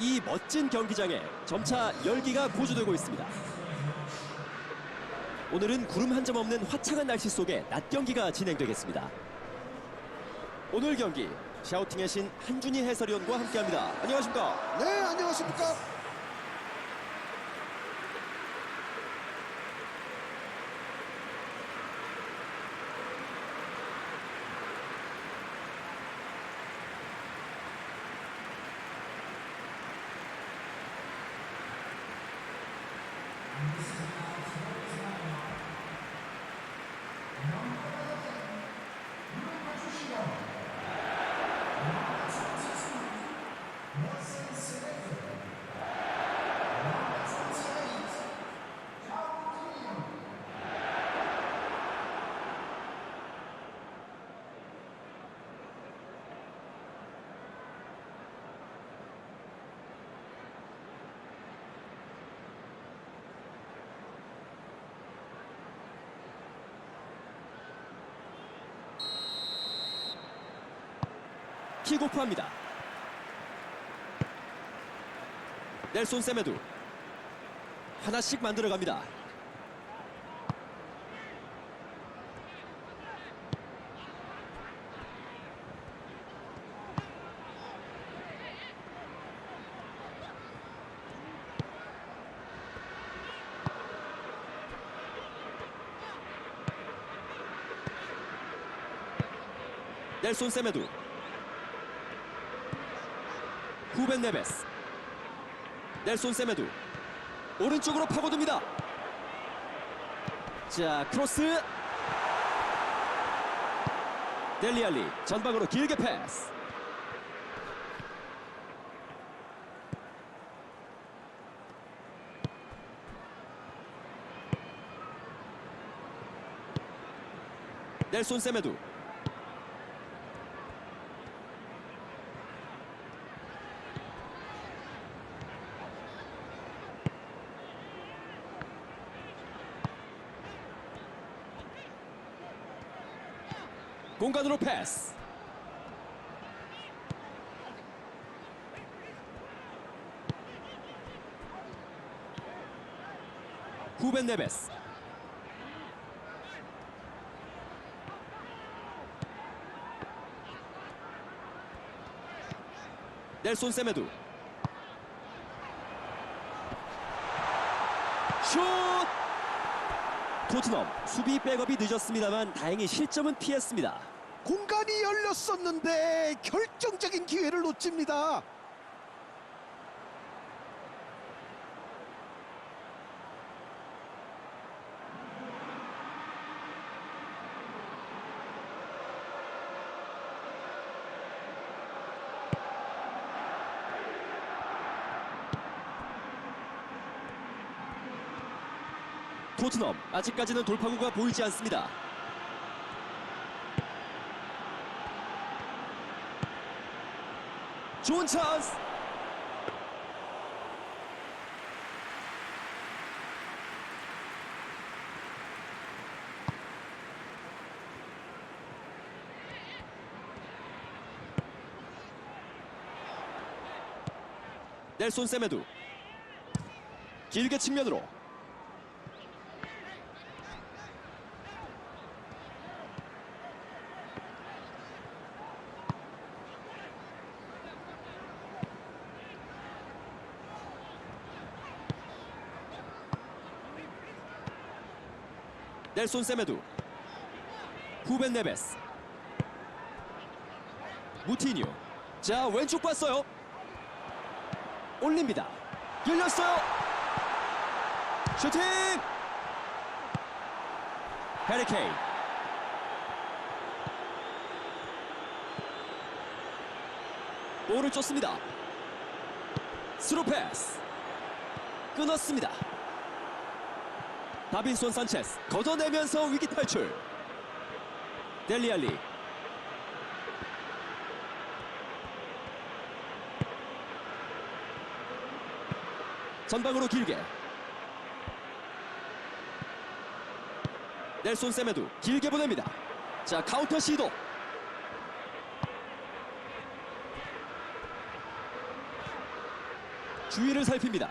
이 멋진 경기장에 점차 열기가 고조되고 있습니다. 오늘은 구름 한 점 없는 화창한 날씨 속에 낮 경기가 진행되겠습니다. 오늘 경기 샤우팅의 신 한준희 해설위원과 함께합니다. 안녕하십니까? 네, 안녕하십니까? 킥오프 합니다. 넬손 세메두 하나씩 만들어갑니다. 넬손 세메두 후벤 네베스. 넬손 세메두. 오른쪽으로 파고듭니다. 자 크로스. 델리알리 전방으로 길게 패스. 넬손 세메두 공간으로 패스. 후벤 네베스. 넬손 세메두. 슛! 토트넘 수비 백업이 늦었습니다만 다행히 실점은 피했습니다. 공간이 열렸었는데 결정적인 기회를 놓칩니다. 토트넘 아직까지는 돌파구가 보이지 않습니다. 좋은 찬스. 넬손 세메두 길게 측면으로 넬손 세메두 후벤 네베스. 무티뉴. 자 왼쪽 봤어요. 올립니다. 열렸어요. 슈팅! 해리케인. 볼을 쫓습니다. 스루 패스. 끊었습니다 다빈손 산체스 걷어내면서 위기 탈출. 델리알리. 전방으로 길게. 넬손 세메두 길게 보냅니다. 자 카운터 시도. 주위를 살핍니다.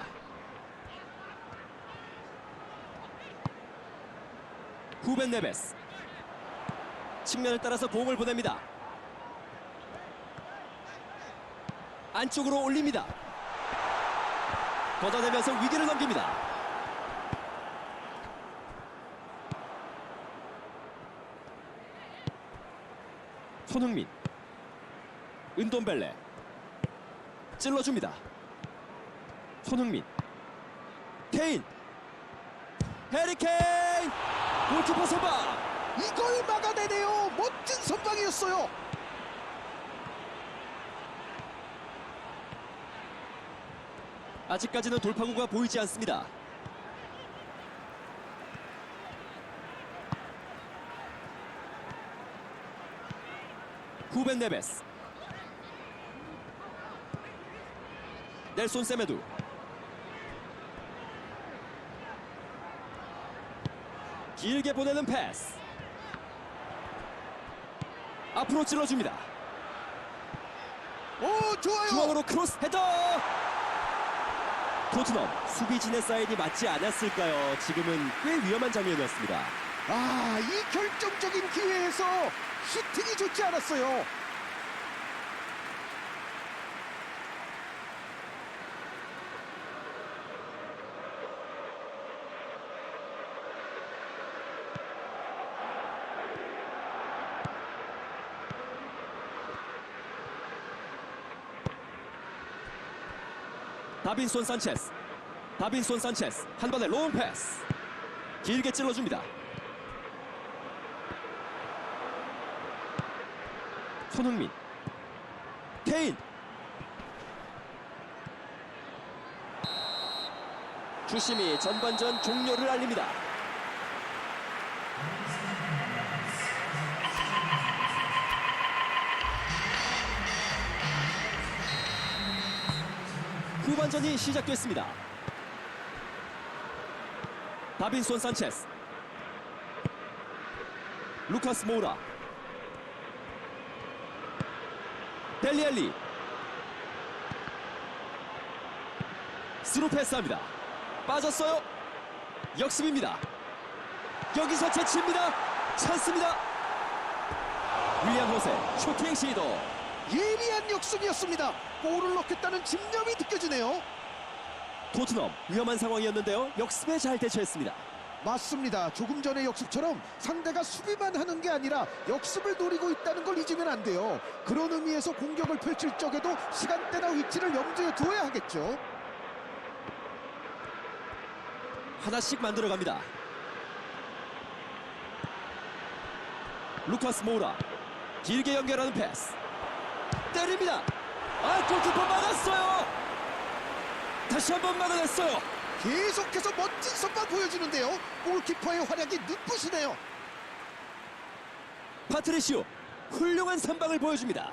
후벤 네베스 측면을 따라서 공을 보냅니다. 안쪽으로 올립니다. 걷어내면서 위기를 넘깁니다. 손흥민 은돈벨레 찔러줍니다. 손흥민 케인 해리케인 골키퍼 선방 이걸 막아내네요. 멋진 선방이었어요. 아직까지는 돌파구가 보이지 않습니다. 후벤 네베스 넬손 세메두 길게 보내는 패스 앞으로 찔러줍니다 오 좋아요. 중앙으로 크로스 헤더 토트넘 수비진의 사인이 맞지 않았을까요? 지금은 꽤 위험한 장면이었습니다. 아, 이 결정적인 기회에서 슈팅이 좋지 않았어요. 다빈손 산체스 다빈손 산체스 한 번에 롱 패스 길게 찔러줍니다. 손흥민 케인 주심이 전반전 종료를 알립니다. 후반전이 시작됐습니다. 다빈손 산체스 루카스 모우라 델리알리 스루 패스합니다. 빠졌어요. 역습입니다. 여기서 제치입니다. 찬스입니다. 윌리안 호세 쇼팅 시도 예리한 역습이었습니다. 골을 넣겠다는 집념이 느껴지네요. 토트넘 위험한 상황이었는데요. 역습에 잘 대처했습니다. 맞습니다. 조금 전의 역습처럼 상대가 수비만 하는 게 아니라 역습을 노리고 있다는 걸 잊으면 안 돼요. 그런 의미에서 공격을 펼칠 적에도 시간대나 위치를 염두에 두어야 하겠죠. 하나씩 만들어갑니다. 루카스 모우라 길게 연결하는 패스 때립니다. 아 골키퍼 막았어요. 다시 한 번 막아냈어요. 계속해서 멋진 선방 보여주는데요. 골키퍼의 활약이 눈부시네요. 파트리시오 훌륭한 선방을 보여줍니다.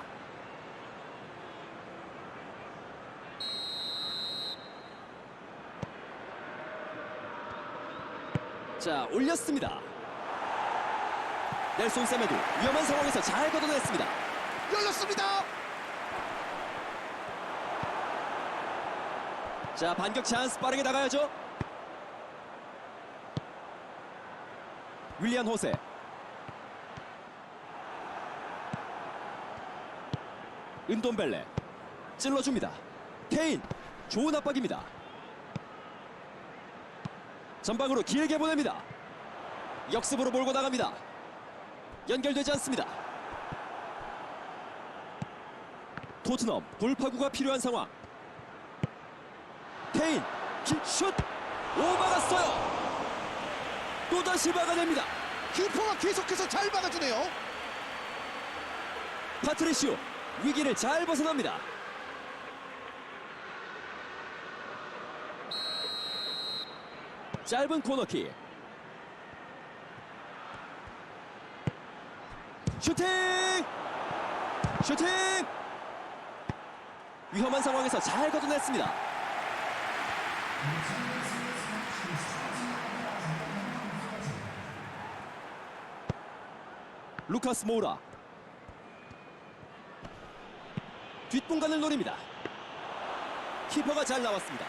자 올렸습니다. 넬손 세메도 위험한 상황에서 잘 걷어냈습니다. 열렸습니다. 자 반격 찬스 빠르게 나가야죠. 윌리안 호세 은돈벨레 찔러줍니다. 케인 좋은 압박입니다. 전방으로 길게 보냅니다. 역습으로 몰고 나갑니다. 연결되지 않습니다. 토트넘 돌파구가 필요한 상황. 케인 킥슛 오 막았어요. 또다시 막아냅니다. 키퍼가 계속해서 잘 막아주네요. 파트리시오 위기를 잘 벗어납니다. 짧은 코너킥 슈팅 슈팅 위험한 상황에서 잘 걷어냈습니다. 루카스 모우라 뒷공간을 노립니다. 키퍼가 잘 나왔습니다.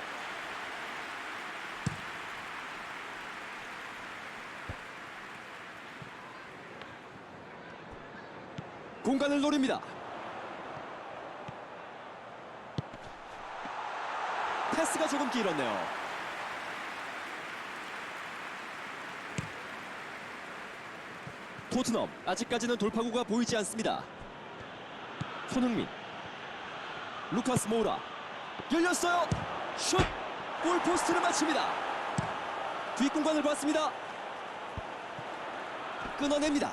공간을 노립니다. 패스가 조금 길었네요. 토트넘 아직까지는 돌파구가 보이지 않습니다. 손흥민 루카스 모우라 열렸어요. 슛 골포스트를 맞춥니다. 뒷공간을 봤습니다. 끊어냅니다.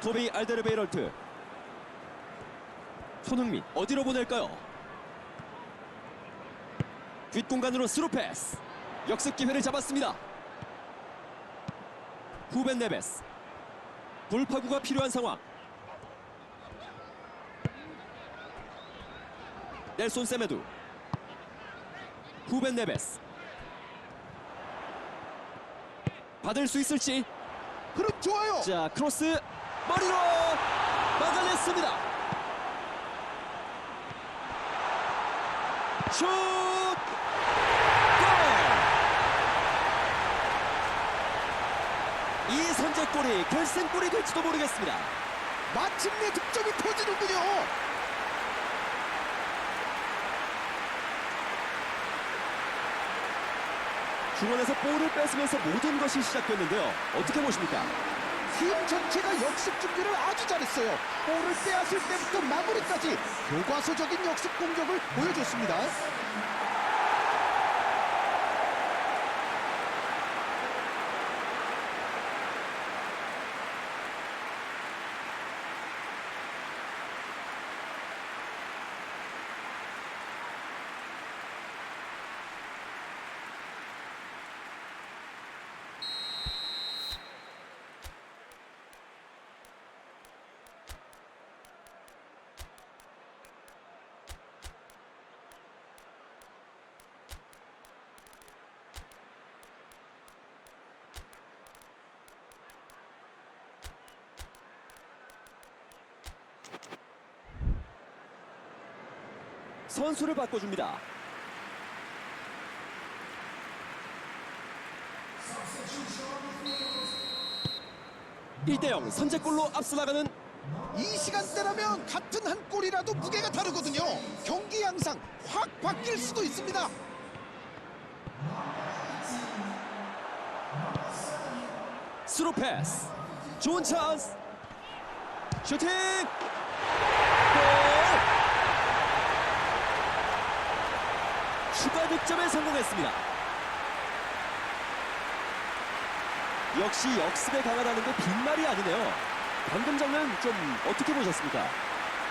토비 알데르베이럴트 손흥민 어디로 보낼까요? 뒷공간으로 스루 패스. 역습 기회를 잡았습니다. 후벤 네베스. 돌파구가 필요한 상황. 넬손 세메두. 후벤 네베스. 받을 수 있을지. 흐름 좋아요. 자 크로스. 머리로 막아냈습니다. 슛 골! 이 선제골이 결승골이 될지도 모르겠습니다 마침내 득점이 터지는군요. 중원에서 볼을 뺏으면서 모든 것이 시작됐는데요 어떻게 보십니까? 팀 전체가 역습 준비를 아주 잘했어요. 볼을 빼앗을 때부터 마무리까지 교과서적인 역습 공격을 보여줬습니다. 선수를 바꿔줍니다. 일대 0 선제골로 앞서 나가는 이 시간대라면 같은 한 골이라도 무게가 다르거든요. 경기 양상 확 바뀔 수도 있습니다. 스루 패스 좋은 찬스 슈팅 골 추가 득점에 성공했습니다 역시 역습에 강하다는 게 빈말이 아니네요 방금 장면 좀 어떻게 보셨습니까?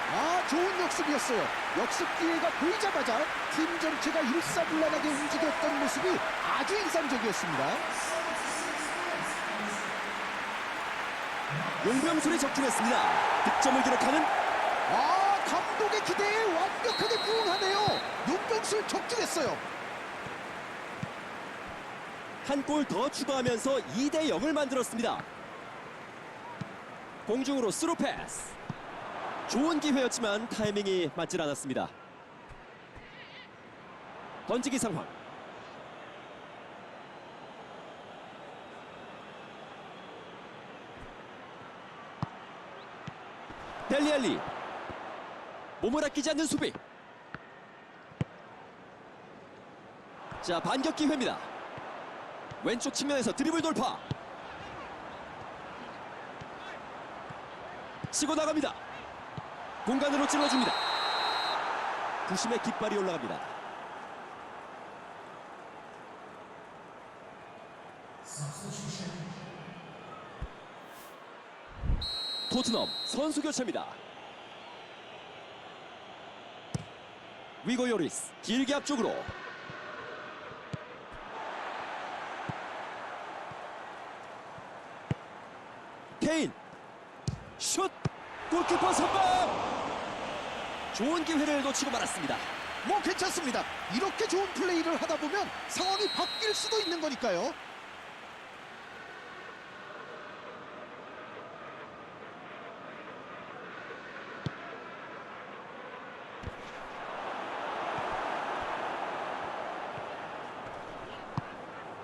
아 좋은 역습이었어요. 역습 기회가 보이자마자 팀 전체가 일사불란하게 움직였던 모습이 아주 인상적이었습니다. 용병술이 적중했습니다 득점을 기록하는 아 감독의 기대에 완벽하게 부응하네요. 용병술 적중했어요. 한 골 더 추가하면서 2대 0을 만들었습니다. 공중으로 스루 패스. 좋은 기회였지만 타이밍이 맞질 않았습니다. 던지기 상황. 델리알리. 몸을 아끼지 않는 수비. 자, 반격 기회입니다. 왼쪽 측면에서 드리블 돌파. 치고 나갑니다. 공간으로 찔러줍니다. 부심의 깃발이 올라갑니다. 토트넘 선수 교체입니다. 위고 요리스 길게 앞쪽으로 케인. 슛! 골키퍼 선방 좋은 기회를 놓치고 말았습니다. 뭐 괜찮습니다. 이렇게 좋은 플레이를 하다 보면 상황이 바뀔 수도 있는 거니까요.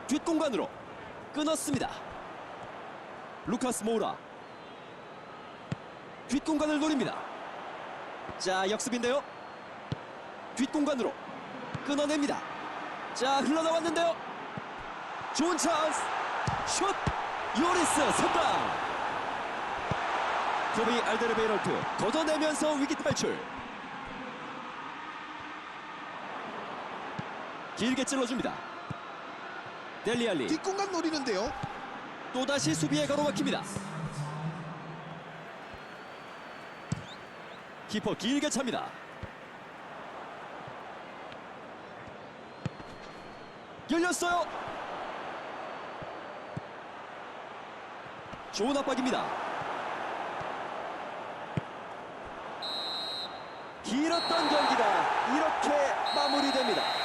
뒷공간으로 끊었습니다. 루카스 모우라 뒷공간을 노립니다. 자 역습인데요. 뒷공간으로 끊어냅니다. 자 흘러나왔는데요. 좋은 찬스 슛 요리스 선방 토비 알데르베이럴트 걷어내면서 위기 탈출 길게 찔러줍니다. 델리알리 뒷공간 노리는데요. 또다시 수비에 가로막힙니다. 키퍼 길게 찹니다. 열렸어요. 좋은 압박입니다. 길었던 경기가 이렇게 마무리됩니다.